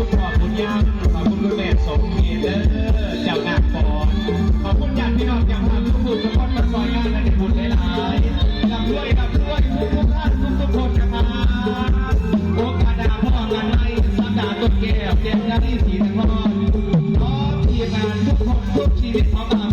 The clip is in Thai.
คุณพ่อคุณย่าขอบคุณคุณแม่สมเกียรติเด้อเจ้าหน้าปอขอบคุณญาติพี่น้องจากทางทุกคนทุกคนมาซอยงานและในบุญหลายดับด้วยดับด้วยทุกทุกท่านทุกทุกคนนะครับโอกาสดาพ่อกันไหมสักดาต้นแก้วเก็บนาทีสีทองพร้อมทีมงานทุกคนทุกชีวิตพร้อม